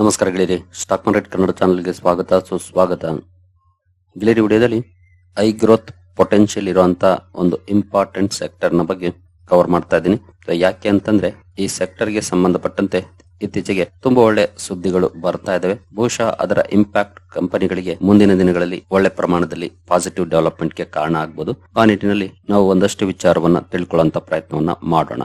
ನಮಸ್ಕಾರ ಗೆಳೆಯರಿ. Stock market Kannada ಚಾನಲ್ಗೆ ಸ್ವಾಗತ. ಸುಸ್ವಾಗತ ಗೆಳೆಯರಿ, ವಿಡಿಯೋದಲ್ಲಿ ಐ ಗ್ರೋತ್ ಪೊಟೆನ್ಷಿಯಲ್ ಇರುವಂತ ಒಂದು ಇಂಪಾರ್ಟೆಂಟ್ ಸೆಕ್ಟರ್ನ ಬಗ್ಗೆ ಕವರ್ ಮಾಡ್ತಾ ಇದ್ದೀನಿ. ಯಾಕೆ ಅಂತಂದ್ರೆ ಈ ಸೆಕ್ಟರ್ಗೆ ಸಂಬಂಧಪಟ್ಟಂತೆ ಇತ್ತೀಚೆಗೆ ತುಂಬಾ ಒಳ್ಳೆ ಸುದ್ದಿಗಳು ಬರ್ತಾ ಇದಾವೆ. ಬಹುಶಃ ಅದರ ಇಂಪ್ಯಾಕ್ಟ್ ಕಂಪನಿಗಳಿಗೆ ಮುಂದಿನ ದಿನಗಳಲ್ಲಿ ಒಳ್ಳೆ ಪ್ರಮಾಣದಲ್ಲಿ ಪಾಸಿಟಿವ್ ಡೆವಲಪ್ಮೆಂಟ್ಗೆ ಕಾರಣ ಆಗ್ಬೋದು. ಆ ನಿಟ್ಟಿನಲ್ಲಿ ನಾವು ಒಂದಷ್ಟು ವಿಚಾರವನ್ನ ತಿಳ್ಕೊಳ್ಳುವಂತ ಪ್ರಯತ್ನವನ್ನ ಮಾಡೋಣ.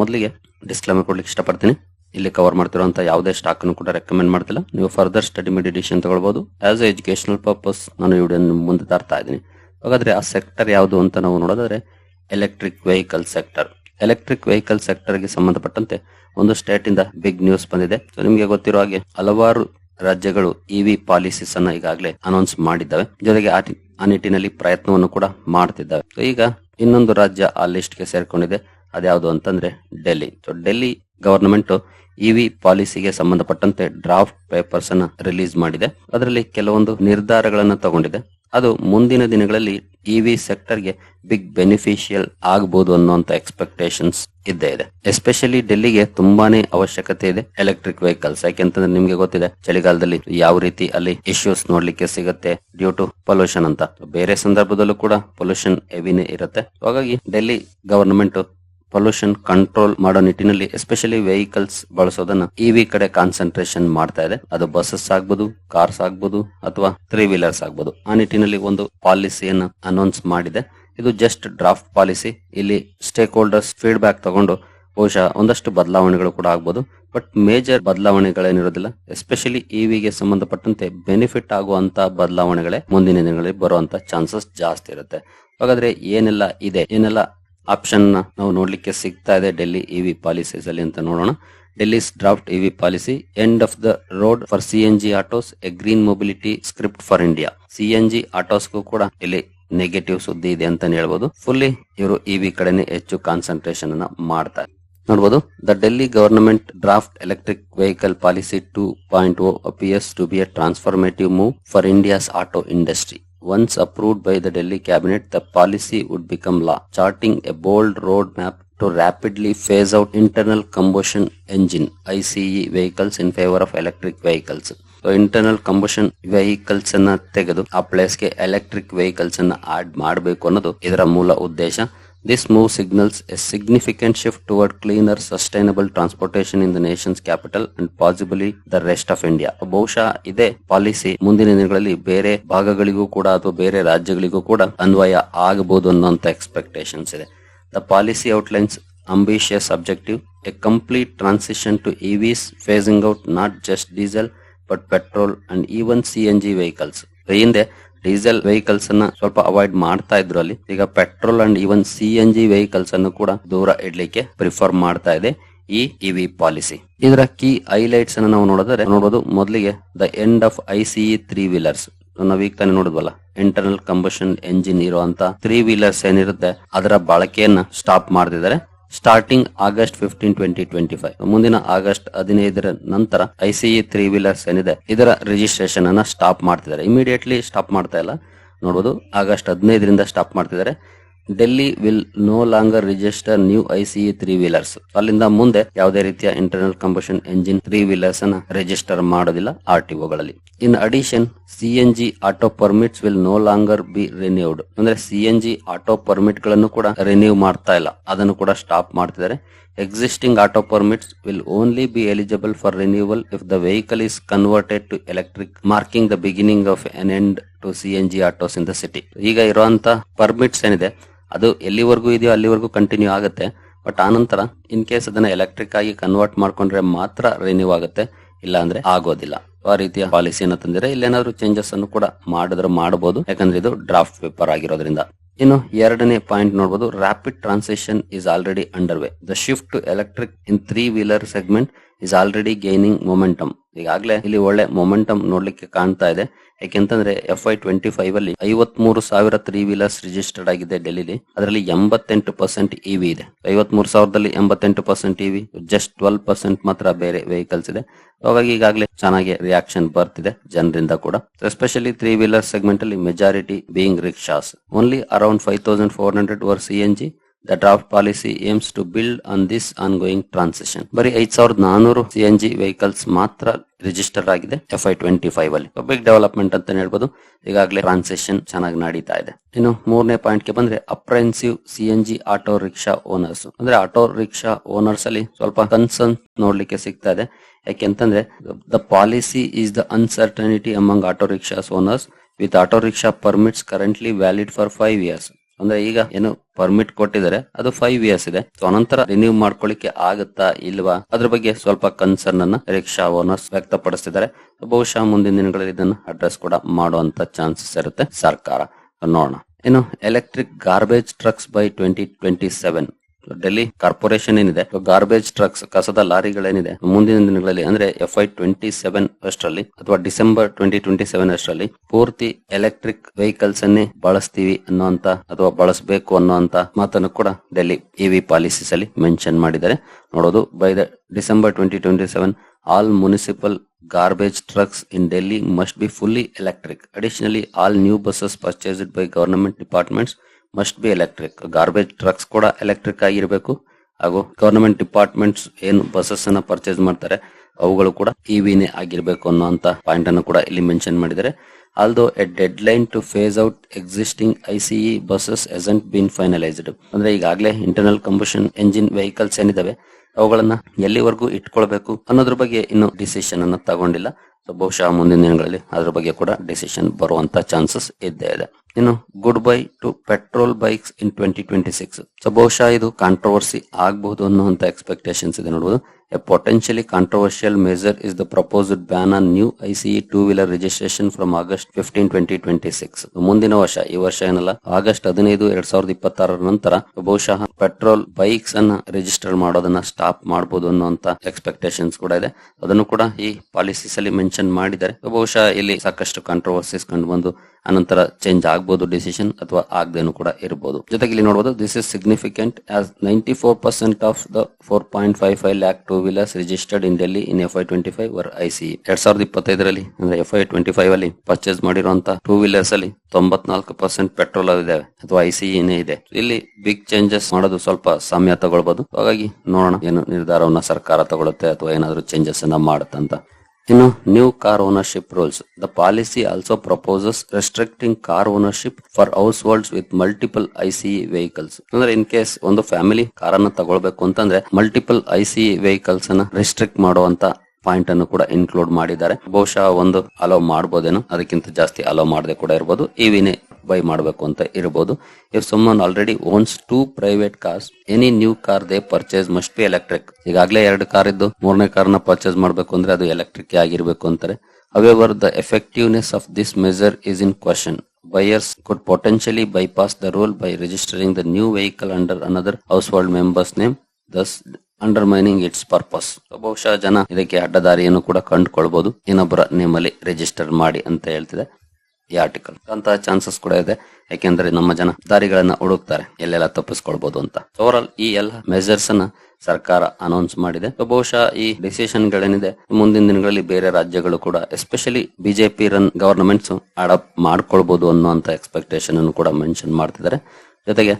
ಮೊದಲಿಗೆ ಡಿಸ್ಕ್ಲೇಮರ್ ಕೊಡ್ಲಿಕ್ಕೆ ಇಷ್ಟಪಡ್ತೀನಿ. ಇಲ್ಲಿ ಕವರ್ ಮಾಡ್ತಿರುವಂತ ಯಾವುದೇ ಸ್ಟಾಕ್ ಅನ್ನು ಕೂಡ ರೆಕಮೆಂಡ್ ಮಾಡ್ತಿಲ್ಲ. ನೀವು ಫರ್ದರ್ ಸ್ಟಡಿ ಮೆಡಿಟೇಷನ್ ತಗೊಳ್ಬಹುದು ಆಸ್ ಎ ಎಜುಕೇಶನಲ್ ಪರ್ಪಸ್ ನಾನು ಈ ಮುಂದೆ ತರ್ತಾ ಇದ್ದೀನಿ. ಹಾಗಾದ್ರೆ ಆ ಸೆಕ್ಟರ್ ಯಾವುದು ಅಂತ ನಾವು ನೋಡೋದಾದ್ರೆ electric vehicle sector electric vehicle ಸೆಕ್ಟರ್ಗೆ ಸಂಬಂಧಪಟ್ಟಂತೆ ಒಂದು ಸ್ಟೇಟ್ ಇಂದ ಬಿಗ್ ನ್ಯೂಸ್ ಬಂದಿದೆ. ಸೊ ನಿಮಗೆ ಗೊತ್ತಿರೋ ಹಾಗೆ ಹಲವಾರು ರಾಜ್ಯಗಳು ಇವಿ ಪಾಲಿಸೀಸ್ ಅನ್ನ ಈಗಾಗಲೇ ಅನೌನ್ಸ್ ಮಾಡಿದ್ದಾವೆ. ಜೊತೆಗೆ ಆ ನಿಟ್ಟಿನಲ್ಲಿ ಪ್ರಯತ್ನವನ್ನು ಕೂಡ ಮಾಡ್ತಿದ್ದಾವೆ. ಈಗ ಇನ್ನೊಂದು ರಾಜ್ಯ ಆ ಲಿಸ್ಟ್ಗೆ ಸೇರ್ಕೊಂಡಿದೆ. ಅದ್ಯಾವುದು ಅಂತಂದ್ರೆ Delhi. So Delhi government EV ಪಾಲಿಸಿಗೆ ಸಂಬಂಧಪಟ್ಟಂತೆ ಡ್ರಾಫ್ಟ್ ಪೇಪರ್ಸ್ ಅನ್ನ ರಿಲೀಸ್ ಮಾಡಿದೆ. ಅದರಲ್ಲಿ ಕೆಲವೊಂದು ನಿರ್ಧಾರಗಳನ್ನ ತಗೊಂಡಿದೆ. ಅದು ಮುಂದಿನ ದಿನಗಳಲ್ಲಿ ಇವಿ ಸೆಕ್ಟರ್ಗೆ ಬಿಗ್ ಬೆನಿಫಿಷಿಯಲ್ ಆಗಬಹುದು ಅನ್ನುವಂತ ಎಕ್ಸ್ಪೆಕ್ಟೇಷನ್ಸ್ ಇದ್ದೇ ಇದೆ. ಎಸ್ಪೆಷಲಿ ಡೆಲ್ಲಿಗೆ ತುಂಬಾನೇ ಅವಶ್ಯಕತೆ ಇದೆ ಎಲೆಕ್ಟ್ರಿಕ್ ವೆಹಿಕಲ್ಸ್. ಯಾಕೆಂತಂದ್ರೆ ನಿಮ್ಗೆ ಗೊತ್ತಿದೆ, ಚಳಿಗಾಲದಲ್ಲಿ ಯಾವ ರೀತಿ ಅಲ್ಲಿ ಇಶ್ಯೂಸ್ ನೋಡ್ಲಿಕ್ಕೆ ಸಿಗುತ್ತೆ ಡ್ಯೂ ಟು ಪೊಲ್ಯೂಷನ್ ಅಂತ. ಬೇರೆ ಸಂದರ್ಭದಲ್ಲೂ ಕೂಡ ಪೊಲ್ಯೂಷನ್ ಹೆವಿನೇ ಇರುತ್ತೆ. ಹಾಗಾಗಿ ಡೆಲ್ಲಿ ಗವರ್ನಮೆಂಟ್ ಪೊಲ್ಯೂಷನ್ ಕಂಟ್ರೋಲ್ ಮಾಡೋ ನಿಟ್ಟಿನಲ್ಲಿ ಎಸ್ಪೆಷಲಿ ವೆಹಿಕಲ್ಸ್ ಬಳಸೋದನ್ನ ಇವಿ ಕಡೆ ಕಾನ್ಸಂಟ್ರೇಷನ್ ಮಾಡ್ತಾ ಇದೆ. ಅದು ಬಸ್ಸಸ್ ಆಗ್ಬೋದು ಕಾರ್ಸ್ ಆಗ್ಬೋದು ಅಥವಾ ತ್ರೀ ವೀಲರ್ಸ್ ಆಗ್ಬೋದು. ಆ ನಿಟ್ಟಿನಲ್ಲಿ ಒಂದು ಪಾಲಿಸಿಯನ್ನು ಅನೌನ್ಸ್ ಮಾಡಿದೆ. ಇದು ಜಸ್ಟ್ ಡ್ರಾಫ್ಟ್ ಪಾಲಿಸಿ ಇಲ್ಲಿ ಸ್ಟೇಕ್ ಹೋಲ್ಡರ್ಸ್ ಫೀಡ್ಬ್ಯಾಕ್ ತಗೊಂಡು ಬಹುಶಃ ಒಂದಷ್ಟು ಬದಲಾವಣೆಗಳು ಕೂಡ ಆಗ್ಬೋದು. ಬಟ್ ಮೇಜರ್ ಬದಲಾವಣೆಗಳೇನಿರೋದಿಲ್ಲ. ಎಸ್ಪೆಷಲಿ ಇವಿಗೆ ಸಂಬಂಧಪಟ್ಟಂತೆ ಬೆನಿಫಿಟ್ ಆಗುವಂತ ಬದಲಾವಣೆಗಳೇ ಮುಂದಿನ ದಿನಗಳಲ್ಲಿ ಬರುವಂತ ಚಾನ್ಸಸ್ ಜಾಸ್ತಿ ಇರುತ್ತೆ. ಹಾಗಾದ್ರೆ ಏನೆಲ್ಲ ಇದೆ? ಏನೆಲ್ಲ ಆಪ್ಷನ್ ನಾವು ನೋಡ್ಲಿಕ್ಕೆ ಸಿಗ್ತಾ ಇದೆ ಡೆಲ್ಲಿ ಇವಿ ಪಾಲಿಸೀಸ್ ಅಲ್ಲಿ ಅಂತ ನೋಡೋಣ. Delhi's draft EV policy end of the road for C autos a green mobility script for India C N G ಆಟೋಸ್ಗೂ ಕೂಡ ಇಲ್ಲಿ ನೆಗೆಟಿವ್ ಸುದ್ದಿ ಇದೆ ಅಂತ ಹೇಳ್ಬೋದು. ಫುಲ್ಲಿ ಇವರು ಇವಿ ಕಡೆನೆ ಹೆಚ್ಚು ಕಾನ್ಸಂಟ್ರೇಷನ್ ಅನ್ನ ಮಾಡ್ತಾರೆ ನೋಡಬಹುದು the Delhi government draft electric vehicle policy two point O appears to be a transformative move for India's auto industry Once approved by the Delhi cabinet, the policy would become law, charting a bold roadmap to rapidly phase out internal combustion engine ICE vehicles in favor of electric vehicles. So internal combustion vehicles ಅನ್ನ ತೆಗೆದು ಆ ಪ್ಲೇಸ್ಗೆ electric vehicles ಅನ್ನ add ಮಾಡಬೇಕು ಅನ್ನೋದು ಇದರ ಮೂಲ ಉದ್ದೇಶ this move signals a significant shift toward cleaner sustainable transportation in the nation's capital and possibly the rest of India ಬಹುಶಃ ಇದೇ ಪಾಲಿಸಿ ಮುಂದಿನ ದಿನಗಳಲ್ಲಿ ಬೇರೆ ಭಾಗಗಳಿಗೂ ಕೂಡ ಅಥವಾ ಬೇರೆ ರಾಜ್ಯಗಳಿಗೂ ಕೂಡ ಅನ್ವಯ ಆಗಬಹುದು ಅನ್ನೋಂತ ಎಕ್ಸ್ಪೆಕ್ಟೇಷನ್ಸ್ ಇದೆ. The policy outlines ambitious objective a complete transition to EVs phasing out not just diesel but petrol and even C N G vehicles ಹಿಂದೆ ಡೀಸೆಲ್ ವೆಹಿಕಲ್ಸ್ ಅನ್ನ ಸ್ವಲ್ಪ ಅವಾಯ್ಡ್ ಮಾಡ್ತಾ ಇದ್ರು ಅಲ್ಲಿ. ಈಗ petrol and even C N G vehicles ಅನ್ನು ಕೂಡ ದೂರ ಇಡ್ಲಿಕ್ಕೆ ಪ್ರಿಫರ್ ಮಾಡ್ತಾ ಇದೆ ಈ ಇವಿ ಪಾಲಿಸಿ ಇದರ ಕೀ ಹೈಲೈಟ್ಸ್ ಅನ್ನ ನಾವು ನೋಡಿದ್ರೆ ನೋಡಬಹುದು ಮೊದಲಿಗೆ the end of I C three wheelers ನಾವೀಗ ತಾನೇ ನೋಡಿದ್ವಲ್ಲ ಇಂಟರ್ನಲ್ ಕಂಬಷನ್ ಎಂಜಿನ್ ಇರುವಂತ ತ್ರೀ ವೀಲರ್ಸ್ ಏನಿರುತ್ತೆ, ಅದರ ಬಳಕೆಯನ್ನ ಸ್ಟಾಪ್ ಮಾಡ್ತಿದ್ದಾರೆ. Starting August fifteen twenty twenty five ಮುಂದಿನ ಆಗಸ್ಟ್ ಹದಿನೈದರ ನಂತರ ಐಸಿಇ ತ್ರೀ ವೀಲರ್ಸ್ ಏನಿದೆ, ಇದರ ರಿಜಿಸ್ಟ್ರೇಷನ್ ಅನ್ನ ಸ್ಟಾಪ್ ಮಾಡ್ತಿದ್ದಾರೆ. ಇಮಿಡಿಯೇಟ್ಲಿ ಸ್ಟಾಪ್ ಮಾಡ್ತಾ ಇಲ್ಲ. ನೋಡಬಹುದು ಆಗಸ್ಟ್ ಹದಿನೈದರಿಂದ ಸ್ಟಾಪ್ ಮಾಡ್ತಿದ್ದಾರೆ. Delhi will no longer register new ICE three wheelers ಅಲ್ಲಿಂದ ಮುಂದೆ ಯಾವುದೇ ರೀತಿಯ internal combustion engine three wheelers ಅನ್ನ ರಿಜಿಸ್ಟರ್ ಮಾಡೋದಿಲ್ಲ R ಟಿಒಗಳಲ್ಲಿ in addition CNG auto permits will no longer be renewed ಅಂದ್ರೆ ಸಿಎನ್ಜಿ ಆಟೋ ಪರ್ಮಿಟ್ಗಳನ್ನು ಕೂಡ ರಿನ್ಯೂ ಮಾಡ್ತಾ ಇಲ್ಲ. ಅದನ್ನು ಕೂಡ ಸ್ಟಾಪ್ ಮಾಡ್ತಿದ್ದಾರೆ. Existing auto permits will only be eligible for renewal if the vehicle is converted to electric marking the beginning of an end to C N G autos in the city ಈಗ ಇರುವಂತ permits ಏನಿದೆ? ಅದು ಎಲ್ಲಿವರೆಗೂ ಇದೆಯೋ ಅಲ್ಲಿವರೆಗೂ continue ಆಗುತ್ತೆ. But ಆನಂತರ in case ಅದನ್ನ ಎಲೆಕ್ಟ್ರಿಕ್ ಆಗಿ ಕನ್ವರ್ಟ್ ಮಾಡ್ಕೊಂಡ್ರೆ ಮಾತ್ರ ರಿನ್ಯೂ ಆಗುತ್ತೆ. ಇಲ್ಲ ಅಂದ್ರೆ ಆಗೋದಿಲ್ಲ. ಆ ರೀತಿಯ ಪಾಲಿಸಿಯನ್ನು ತಂದಿದ್ರೆ ಇಲ್ಲೇನಾದ್ರೂ ಚೇಂಜಸ್ ಅನ್ನು ಕೂಡ ಮಾಡಿದ್ರೆ ಮಾಡಬಹುದು ಯಾಕಂದ್ರೆ ಇದು ಡ್ರಾಫ್ಟ್ ಪೇಪರ್ ಆಗಿರೋದ್ರಿಂದ. ಇನ್ನು ಎರಡನೇ ಪಾಯಿಂಟ್ ನೋಡಬಹುದು rapid transition is already under way the shift to electric in three wheeler segment is already gaining momentum ಈಗಾಗಲೇ ಇಲ್ಲಿ ಒಳ್ಳೆ ಮೊಮೆಂಟಮ್ ನೋಡ್ಲಿಕ್ಕೆ ಕಾಣ್ತಾ ಇದೆ. ಯಾಕೆಂತಂದ್ರೆ ಎಫ್ ಐ ಟ್ವೆಂಟಿ ಫೈವ್ ಅಲ್ಲಿ ಐವತ್ ಮೂರು ಸಾವಿರ ತ್ರೀ ವೀಲರ್ಸ್ ರಿಜಿಸ್ಟರ್ಡ್ ಆಗಿದೆ ಡೆಲ್ಲಿ ಅದರಲ್ಲಿ ಎಂಬತ್ತೆಂಟು ಪರ್ಸೆಂಟ್ ಇವಿ ಇದೆ. ಐವತ್ ಮೂರು ಸಾವಿರದಲ್ಲಿ ಎಂಬತ್ತೆಂಟು percent EV just twelve percent ಮಾತ್ರ ಬೇರೆ ವೆಹಿಕಲ್ಸ್ ಇದೆ. ಹಾಗಾಗಿ ಈಗಾಗಲೇ ಚೆನ್ನಾಗಿ ರಿಯಾಕ್ಷನ್ ಬರ್ತಿದೆ ಜನರಿಂದ ಕೂಡ. ಎಸ್ಪೆಷಲಿ ತ್ರೀ ವೀಲರ್ ಸೆಗ್ಮೆಂಟ್ ಅಲ್ಲಿ majority being rickshaws only around five thousand four hundred were C N G the draft policy aims to build on this ongoing transition ಬರೀ ಐದ್ ಸಾವಿರದ ನಾನೂರು ಸಿಎನ್ಜಿ ವೆಹಿಕಲ್ಸ್ ಮಾತ್ರ ರಿಜಿಸ್ಟರ್ ಆಗಿದೆ ಎಫ್ ಐ ಟ್ವೆಂಟಿ ಫೈವ್ ಅಲ್ಲಿ. Big development ಅಂತ ಹೇಳ್ಬೋದು. ಈಗಾಗಲೇ ಟ್ರಾನ್ಸಿಷನ್ ಚೆನ್ನಾಗಿ ನಡೀತಾ ಇದೆ. ಇನ್ನು ಮೂರನೇ ಪಾಯಿಂಟ್ಗೆ ಬಂದ್ರೆ apprehensive CNG auto rickshaw owners ಅಂದ್ರೆ ಆಟೋ ರಿಕ್ಷಾ ಓನರ್ಸ್ ಅಲ್ಲಿ ಸ್ವಲ್ಪ ಕನ್ಸರ್ನ್ ನೋಡ್ಲಿಕ್ಕೆ ಸಿಗ್ತಾ ಇದೆ. ಯಾಕೆಂತಂದ್ರೆ the policy is the uncertainty among auto rickshaws owners with auto rickshaw permits currently valid for five years ಅಂದ್ರೆ ಈಗ ಏನು ಪರ್ಮಿಟ್ ಕೊಟ್ಟಿದ್ದಾರೆ, ಅದು ಫೈವ್ ಇಯರ್ಸ್ ಇದೆ. ಸೊ ಅನಂತರ ರಿನ್ಯೂ ಮಾಡ್ಕೊಳ್ಳಿಕ್ಕೆ ಆಗುತ್ತಾ ಇಲ್ವಾ? ಅದ್ರ ಬಗ್ಗೆ ಸ್ವಲ್ಪ ಕನ್ಸರ್ನ್ ಅನ್ನ ರಿಕ್ಷಾ ಓನರ್ಸ್ ವ್ಯಕ್ತಪಡಿಸಿದ್ದಾರೆ ಬಹುಶಃ ಮುಂದಿನ ದಿನಗಳಲ್ಲಿ ಇದನ್ನ ಅಡ್ರೆಸ್ ಕೂಡ ಮಾಡುವಂತ ಚಾನ್ಸಸ್ ಇರುತ್ತೆ ಸರ್ಕಾರ. ನೋಡೋಣ. ಇನ್ನು electric garbage trucks by twenty twenty seven Delhi corporation ಏನಿದೆ ಗಾರ್ಬೇಜ್ ಟ್ರಕ್ಸ್ ಕಸದ ಲಾರಿಗಳೇನಿದೆ ಮುಂದಿನ ದಿನಗಳಲ್ಲಿ ಅಂದ್ರೆ ಎಫ್ ಐ ಟ್ವೆಂಟಿ ಸೆವೆನ್ ಅಷ್ಟರಲ್ಲಿ ಅಥವಾ ಡಿಸೆಂಬರ್ ಟ್ವೆಂಟಿ ಟ್ವೆಂಟಿ ಸೆವೆನ್ ಅಷ್ಟರಲ್ಲಿ ಪೂರ್ತಿ ಎಲೆಕ್ಟ್ರಿಕ್ ವೆಹಿಕಲ್ಸ್ ಅನ್ನೇ ಬಳಸ್ತೀವಿ ಅನ್ನುವಂತ ಅಥವಾ ಬಳಸಬೇಕು ಅನ್ನುವಂತ ಮಾತನ್ನು ಕೂಡ ಡೆಲ್ಲಿ ಇವಿ ಪಾಲಿಸೀಸ್ ಅಲ್ಲಿ ಮೆನ್ಷನ್ ಮಾಡಿದ್ದಾರೆ ನೋಡೋದು by the December twenty twenty seven all municipal garbage trucks in Delhi must be fully electric. Additionally, all new buses purchased by government departments must be electric garbage trucks ಕೂಡ electric ಆಗಿರಬೇಕು. ಹಾಗೂ government departments ಏನು buses ಅನ್ನ purchase ಮಾಡ್ತಾರೆ, ಅವುಗಳು ಕೂಡ ಇವಿನೇ ಆಗಿರ್ಬೇಕು ಅನ್ನುವಂತ ಪಾಯಿಂಟ್ ಅನ್ನು ಕೂಡ ಇಲ್ಲಿ ಮೆನ್ಷನ್ ಮಾಡಿದ್ದಾರೆ. Although a deadline to phase out existing ICE buses hasn't been finalised ಅಂದ್ರೆ ಈಗಾಗಲೇ ಇಂಟರ್ನಲ್ ಕಂಬಷನ್ ಎಂಜಿನ್ ವೆಹಿಕಲ್ಸ್ ಏನಿದಾವೆ, ಅವುಗಳನ್ನ ಎಲ್ಲಿವರೆಗೂ ಇಟ್ಕೊಳ್ಬೇಕು ಅನ್ನೋದ್ರ ಬಗ್ಗೆ ಇನ್ನು ಡಿಸಿಷನ್ ಅನ್ನ ತಗೊಂಡಿಲ್ಲ. ಸೊ ಬಹುಶಃ ಮುಂದಿನ ದಿನಗಳಲ್ಲಿ ಅದರ ಬಗ್ಗೆ ಕೂಡ ಡಿಸಿಷನ್ ಬರುವಂತ ಚಾನ್ಸಸ್ ಇದ್ದೇ ಇದೆ. ಇನ್ನು goodbye to petrol bikes in twenty twenty six so ಬಹುಶಃ ಇದು ಕಾಂಟ್ರವರ್ಸಿ ಆಗಬಹುದು ಅನ್ನುವಂತ ಎಕ್ಸ್ಪೆಕ್ಟೇಷನ್ಸ್ ಇದೆ ನೋಡಬಹುದು a potentially controversial measure is the proposed ban on new ICE from August fifteen twenty twenty six ಮುಂದಿನ ವರ್ಷ, ಈ ವರ್ಷ ಏನಲ್ಲ ಆಗಸ್ಟ್ ಹದಿನೈದು, ಎರಡ್ ಸಾವಿರದ ಇಪ್ಪತ್ತಾರರ ನಂತರ ಬಹುಶಃ ಪೆಟ್ರೋಲ್ ಬೈಕ್ಸ್ ಅನ್ನ ರಿಜಿಸ್ಟರ್ ಮಾಡೋದನ್ನ ಸ್ಟಾಪ್ ಮಾಡಬಹುದು ಅನ್ನುವಂತ ಎಕ್ಸ್ಪೆಕ್ಟೇಷನ್ಸ್ ಕೂಡ ಇದೆ. ಅದನ್ನು ಕೂಡ ಈ ಪಾಲಿಸೀಸ್ ಅಲ್ಲಿ ಮೆನ್ಷನ್ ಮಾಡಿದ್ದಾರೆ. ಬಹುಶಃ ಇಲ್ಲಿ ಸಾಕಷ್ಟು ಕಾಂಟ್ರವರ್ಸೀಸ್ ಕಂಡು ಬಂದು ಅನಂತರ ಚೇಂಜ್ ಆಗಬಹುದು ಡಿಸಿಷನ್ ಅಥವಾ ಆಗದೇನು ಕೂಡ ಇರಬಹುದು ಜೊತೆಗೆ ಇಲ್ಲಿ ನೋಡಬಹುದು this is significant as ninety four percent of the four point five five lakh two wheelers registered in Delhi in F Y twenty five var ಸಿ ಎರಡ್ ಸಾವಿರದ ಇಪ್ಪತ್ತೈದರಲ್ಲಿ, ಅಂದ್ರೆ ಎಫ್ ಐ ಟ್ವೆಂಟಿ ಫೈವ್ ಅಲ್ಲಿ ಪರ್ಚೇಸ್ ಮಾಡಿರುವಂತಹ ಟೂ ವೀಲರ್ಸ್ ಅಲ್ಲಿ ತೊಂಬತ್ನಾಲ್ಕು percent petrol ಇದಾವೆ ಅಥವಾ ಐಸಿಇನೇ ಇದೆ. ಇಲ್ಲಿ ಬಿಗ್ ಚೇಂಜಸ್ ಮಾಡೋದು ಸ್ವಲ್ಪ ಸಮಯ ತಗೊಳ್ಬಹುದು ಹಾಗಾಗಿ ನೋಡೋಣ, ಏನು ನಿರ್ಧಾರವನ್ನ ಸರ್ಕಾರ ತಗೊಳುತ್ತೆ ಅಥವಾ ಏನಾದ್ರು ಚೇಂಜಸ್ ಅನ್ನ ಮಾಡುತ್ತಂತ. ಇನ್ನು new car ownership rules the policy also proposes restricting car ownership for households with multiple ICE vehicles ಅಂದ್ರೆ ಇನ್ ಕೇಸ್ ಒಂದು ಫ್ಯಾಮಿಲಿ ಕಾರನ್ನ ತಗೊಳ್ಬೇಕು ಅಂತಂದ್ರೆ ಮಲ್ಟಿಪಲ್ ಐಸಿಇ ವೆಹಿಕಲ್ಸ್ ಅನ್ನ ರೆಸ್ಟ್ರಿಕ್ಟ್ ಮಾಡುವಂತ ಪಾಯಿಂಟ್ ಅನ್ನು ಕೂಡ ಇನ್ಕ್ಲೂಡ್ ಮಾಡಿದ್ದಾರೆ. ಬಹುಶಃ ಒಂದು ಅಲೋ ಮಾಡಬಹುದೇನೋ ಅದಕ್ಕಿಂತ ಜಾಸ್ತಿ ಅಲೋ ಮಾಡದೆ ಕೂಡ ಇರಬಹುದು ಇವಿನೇ ಬೈ ಮಾಡಬೇಕು ಅಂತ ಇರಬಹುದು if someone already owns two private cars any new car they purchase must be electric ಈಗಾಗಲೇ ಎರಡು ಕಾರ್ ಇದ್ದು, ಮೂರನೇ ಕಾರ್ನ ಪರ್ಚೇಸ್ ಮಾಡಬೇಕು ಅಂದ್ರೆ ಅದು ಎಲೆಕ್ಟ್ರಿಕ್ ಆಗಿರ್ಬೇಕು ಅಂತಾರೆ. However the effectiveness of this measure is in question buyers buyers could the bypass by registering the new vehicle under vehicle house another members name thus undermining its purpose ಬಹುಶಃ ಜನ ಇದಕ್ಕೆ ಅಡ್ಡದಾರಿಯನ್ನು ಕೂಡ ಕಂಡುಕೊಳ್ಬಹುದು ಇನ್ನೊಬ್ಬರ ನೇಮಲ್ಲಿ ರಿಜಿಸ್ಟರ್ ಮಾಡಿ ಅಂತ ಹೇಳ್ತಿದೆ. ಈ ಆರ್ಟಿಕಲ್ ಅಂತ chances ಕೂಡ ಇದೆ. ಯಾಕೆಂದ್ರೆ ನಮ್ಮ ಜನ ದಾರಿಗಳನ್ನ ಹುಡುಕ್ತಾರೆ. ಎಲ್ಲೆಲ್ಲ ತಪ್ಪಿಸ್ಕೊಳ್ಬಹುದು ಅಂತ. ಓವರ್ ಈ ಎಲ್ಲ ಮೆಜರ್ಸ್ ಅನ್ನ ಸರ್ಕಾರ ಅನೌನ್ಸ್ ಮಾಡಿದೆ. ಬಹುಶಃ ಈ ಡಿಸಿಷನ್ ಗಳೇನಿದೆ, ಮುಂದಿನ ದಿನಗಳಲ್ಲಿ ಬೇರೆ ರಾಜ್ಯಗಳು ಕೂಡ especially BJP run governments adopt ಮಾಡ್ಕೊಳ್ಬಹುದು ಅನ್ನುವಂತ ಎಕ್ಸ್ಪೆಕ್ಟೇಷನ್ ಅನ್ನು ಕೂಡ ಮೆನ್ಷನ್ ಮಾಡ್ತಿದ್ದಾರೆ. ಜೊತೆಗೆ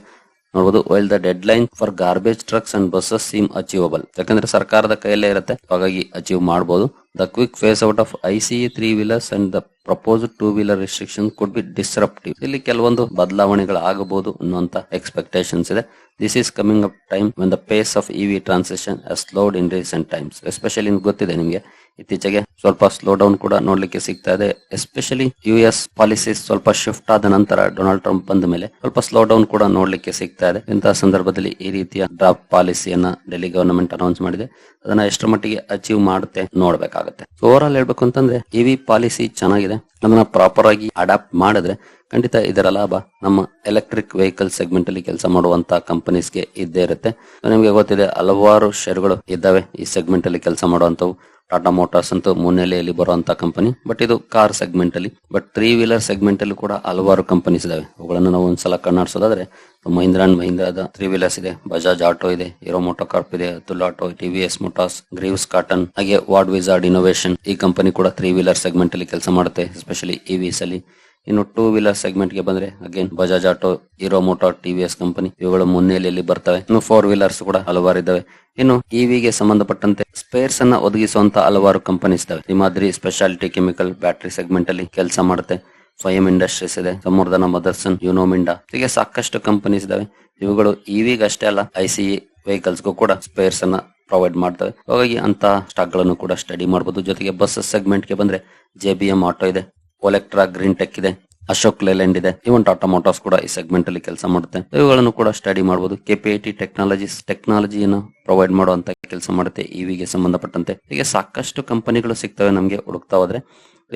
ನೋಡಬಹುದು while the deadline for garbage trucks and buses seem achievable ಯಾಕಂದ್ರೆ ಸರ್ಕಾರದ ಕೈಯಲ್ಲೇ ಇರುತ್ತೆ, ಹಾಗಾಗಿ ಅಚೀವ್ ಮಾಡಬಹುದು the quick phase out of ICE three wheelers and the propose two wheeler restriction could be disruptive ಇಲ್ಲಿ ಕೆಲವೊಂದು ಬದಲಾವಣೆಗಳು ಆಗಬಹುದು ಅನ್ನುವಂತ ಎಕ್ಸ್ಪೆಕ್ಟೇಷನ್ಸ್ ಇದೆ. This is coming up time when the pace of EV transaction slowed in recent times especially ಗೊತ್ತಿದೆ ನಿಮಗೆ. ಇತ್ತೀಚೆಗೆ ಸ್ವಲ್ಪ ಸ್ಲೋ ಡೌನ್ ಕೂಡ ನೋಡ್ಲಿಕ್ಕೆ ಸಿಗ್ತಾ ಇದೆ. ಎಸ್ಪೆಷಲಿ ಯು ಎಸ್ ಪಾಲಿಸೀಸ್ ಸ್ವಲ್ಪ ಶಿಫ್ಟ್ ಆದ ನಂತರ ಡೊನಾಲ್ಡ್ ಟ್ರಂಪ್ ಬಂದ ಮೇಲೆ ಸ್ವಲ್ಪ ಸ್ಲೋ ಡೌನ್ ಕೂಡ ನೋಡ್ಲಿಕ್ಕೆ ಸಿಗ್ತಾ ಇದೆ. ಇಂತಹ ಸಂದರ್ಭದಲ್ಲಿ ಈ ರೀತಿಯ ಡ್ರಾಪ್ ಪಾಲಿಸಿಯನ್ನ ಡೆಲ್ಲಿ ಗವರ್ನಮೆಂಟ್ ಅನೌನ್ಸ್ ಮಾಡಿದೆ. ಅದನ್ನ ಎಷ್ಟರ ಮಟ್ಟಿಗೆ ಅಚೀವ್ ಮಾಡುತ್ತೆ ನೋಡ್ಬೇಕಾಗುತ್ತೆ. ಓವರ್ ಆಲ್ ಹೇಳ್ಬೇಕು ಅಂತಂದ್ರೆ ಇವಿ ಪಾಲಿಸಿ ಚೆನ್ನಾಗಿದೆ. ಅದನ್ನ ಪ್ರಾಪರ್ ಆಗಿ ಅಡಾಪ್ಟ್ ಮಾಡಿದ್ರೆ ಖಂಡಿತ ಇದರ ಲಾಭ ನಮ್ಮ ಎಲೆಕ್ಟ್ರಿಕ್ ವೆಹಿಕಲ್ ಸೆಗ್ಮೆಂಟ್ ಅಲ್ಲಿ ಕೆಲಸ ಮಾಡುವಂತ ಕಂಪನೀಸ್ಗೆ ಇದ್ದೇ ಇರುತ್ತೆ. ನಿಮಗೆ ಗೊತ್ತಿದೆ ಹಲವಾರು ಶೇರ್ಗಳು ಇದ್ದಾವೆ ಈ ಸೆಗ್ಮೆಂಟ್ ಅಲ್ಲಿ ಕೆಲಸ ಮಾಡುವಂತವು ಟಾಟಾ ಮೋಟಾರ್ಸ್ ಅಂತೂ ಮುನ್ನೆಲೆಯಲ್ಲಿ ಬರುವಂತ ಕಂಪನಿ ಬಟ್ ಇದು ಕಾರ್ ಸೆಗ್ಮೆಂಟ್ ಅಲ್ಲಿ. ಬಟ್ ತ್ರೀ ವೀಲರ್ ಸೆಗ್ಮೆಂಟ್ ಅಲ್ಲಿ ಕೂಡ ಹಲವಾರು ಕಂಪನೀಸ್ ಇದಾವೆ ಅವುಗಳನ್ನು ನಾವು ಒಂದ್ಸಲ ಕಣ್ಣಾಡಿಸೋದಾದ್ರೆ ಮಹೀಂದ್ರ ಅಂಡ್ ಮಹೀಂದ್ರಾದ ತ್ರೀ ವೀಲರ್ಸ್ ಇದೆ ಬಜಾಜ್ ಆಟೋ ಇದೆ ಹೀರೋ ಮೋಟೋ ಕಾರ್ಪ್ ಇದೆ Atul auto TVS motors Greaves Cotton ಹಾಗೆ ವಾರ್ಡ್ ವಿಜಾರ್ಡ್ ಇನೋವೇಷನ್ ಈ ಕಂಪನಿ ಕೂಡ ತ್ರೀ ವೀಲರ್ ಸೆಗ್ಮೆಂಟ್ ಅಲ್ಲಿ ಕೆಲಸ ಮಾಡುತ್ತೆ ಎಸ್ಪೆಷಲಿ ಇವಿಸ್ ಅಲ್ಲಿ. ಇನ್ನು ಟೂ ವೀಲರ್ ಸೆಗ್ಮೆಂಟ್ಗೆ ಬಂದ್ರೆ again Bajaj auto Hero motor TVS company ಇವುಗಳು ಮುನ್ನೆಲೆಯಲ್ಲಿ ಬರ್ತವೆ. ಇನ್ನು ಫೋರ್ ವೀಲರ್ಸ್ ಕೂಡ ಹಲವಾರು ಇದಾವೆ ಇನ್ನು ಇವಿಗೆ ಸಂಬಂಧಪಟ್ಟಂತೆ ಸ್ಪೇರ್ಸ್ ಅನ್ನ ಒದಗಿಸುವಂತ ಹಲವಾರು ಕಂಪನೀಸ್ ಇದಾವೆ ಈ ಮಾದರಿ ಸ್ಪೆಷಾಲಿಟಿ ಕೆಮಿಕಲ್ ಬ್ಯಾಟರಿ ಸೆಗ್ಮೆಂಟ್ ಅಲ್ಲಿ ಕೆಲಸ ಮಾಡುತ್ತೆ. ಸ್ವಯಂ ಇಂಡಸ್ಟ್ರೀಸ್ ಇದೆ ಸಮೂರ್ಧನ ಮದರ್ಸನ್ ಯುನೋಮಿಂಡಾ. ಹೀಗೆ ಸಾಕಷ್ಟು ಕಂಪನೀಸ್ ಇದಾವೆ. ಇವುಗಳು ಇವಿಗೆ ಅಷ್ಟೇ ಅಲ್ಲ ಐಸಿ ವೆಹಿಕಲ್ಸ್ಗೂ ಕೂಡ ಸ್ಪೇರ್ಸ್ ಅನ್ನ ಪ್ರೊವೈಡ್ ಮಾಡ್ತವೆ. ಹಾಗಾಗಿ ಅಂತ ಸ್ಟಾಕ್ಗಳನ್ನು ಕೂಡ ಸ್ಟಡಿ ಮಾಡಬಹುದು ಜೊತೆಗೆ ಬಸ್ ಸೆಗ್ಮೆಂಟ್ಗೆ ಬಂದ್ರೆ ಜೆ ಬಿ ಎಂ ಆಟೋ ಇದೆ ಒಲೆಕ್ಟ್ರಾ ಗ್ರೀನ್ ಟೆಕ್ ಇದೆ ಅಶೋಕ್ ಲೇಲೆಂಡ್ ಇದೆ ಇವನ್ ಟಾಟಾ ಮೋಟಾರ್ಸ್ ಕೂಡ ಈ ಸೆಗ್ಮೆಂಟ್ ಅಲ್ಲಿ ಕೆಲಸ ಮಾಡುತ್ತೆ. ಇವುಗಳನ್ನು ಕೂಡ ಸ್ಟಡಿ ಮಾಡಬಹುದು ಕೆಪಿಐಟಿ ಟೆಕ್ನಾಲಜೀಸ್ ಟೆಕ್ನಾಲಜಿಯನ್ನು ಪ್ರೊವೈಡ್ ಮಾಡುವಂತ ಕೆಲಸ ಮಾಡುತ್ತೆ ಇವಿಗೆ ಸಂಬಂಧಪಟ್ಟಂತೆ. ಹೀಗೆ ಸಾಕಷ್ಟು ಕಂಪನಿಗಳು ಸಿಗ್ತವೆ ನಮಗೆ ಹುಡುಕ್ತಾ ಹೋದ್ರೆ.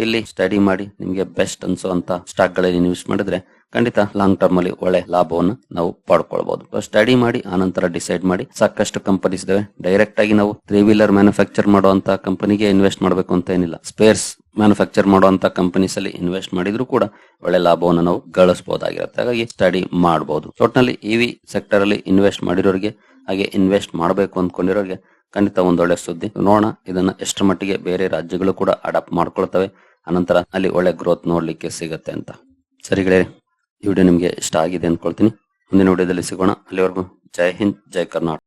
ಇಲ್ಲಿ ಸ್ಟಡಿ ಮಾಡಿ ನಿಮಗೆ ಬೆಸ್ಟ್ ಅನ್ಸುವಂತ ಸ್ಟಾಕ್ಗಳಲ್ಲಿ ಇನ್ವೆಸ್ಟ್ ಮಾಡಿದ್ರೆ ಖಂಡಿತ ಲಾಂಗ್ ಟರ್ಮ್ ಅಲ್ಲಿ ಒಳ್ಳೆ ಲಾಭವನ್ನು ನಾವು ಪಡ್ಕೊಳ್ಬಹುದು ಸ್ಟಡಿ ಮಾಡಿ, ಆನಂತರ ಡಿಸೈಡ್ ಮಾಡಿ, ಸಾಕಷ್ಟು ಕಂಪನೀಸ್ ಇದಾವೆ. ಡೈರೆಕ್ಟ್ ಆಗಿ ನಾವು ತ್ರೀ ವೀಲರ್ ಮ್ಯಾನುಫ್ಯಾಕ್ಚರ್ ಮಾಡುವಂತ ಕಂಪನಿಗೆ ಇನ್ವೆಸ್ಟ್ ಮಾಡಬೇಕು ಅಂತ ಏನಿಲ್ಲ. ಸ್ಪೇರ್ಸ್ ಮ್ಯಾನುಫ್ಯಾಕ್ಚರ್ ಮಾಡುವಂತ ಕಂಪನೀಸ್ ಅಲ್ಲಿ ಇನ್ವೆಸ್ಟ್ ಮಾಡಿದ್ರು ಕೂಡ ಒಳ್ಳೆ ಲಾಭವನ್ನು ನಾವು ಗಳಿಸಬಹುದಾಗಿರುತ್ತೆ ಹಾಗಾಗಿ ಸ್ಟಡಿ ಮಾಡಬಹುದು ಒಟ್ನಲ್ಲಿ ಇವಿ ಸೆಕ್ಟರ್ ಅಲ್ಲಿ ಇನ್ವೆಸ್ಟ್ ಮಾಡಿರೋರಿಗೆ, ಹಾಗೆ ಇನ್ವೆಸ್ಟ್ ಮಾಡಬೇಕು ಅಂದ್ಕೊಂಡಿರೋರಿಗೆ ಖಂಡಿತ ಒಂದೊಳ್ಳೆ ಸುದ್ದಿ. ನೋಡೋಣ. ಇದನ್ನ ಎಷ್ಟರ ಮಟ್ಟಿಗೆ ಬೇರೆ ರಾಜ್ಯಗಳು ಕೂಡ ಅಡಾಪ್ಟ್ ಮಾಡ್ಕೊಳ್ತವೆ. ಅನಂತರ ಅಲ್ಲಿ ಒಳ್ಳೆ ಗ್ರೋತ್ ನೋಡ್ಲಿಕ್ಕೆ ಸಿಗತ್ತೆ ಅಂತ. ಸರಿ ಗೆಳೆಯರಿ, ಈ ವಿಡಿಯೋ ನಿಮಗೆ ಇಷ್ಟ ಆಗಿದೆ ಅನ್ಕೊಳ್ತೀನಿ. ಮುಂದಿನ ವಿಡಿಯೋದಲ್ಲಿ ಸಿಗೋಣ. ಅಲ್ಲಿವರೆಗೂ ಜೈ ಹಿಂದ್, ಜೈ ಕರ್ನಾಟಕ.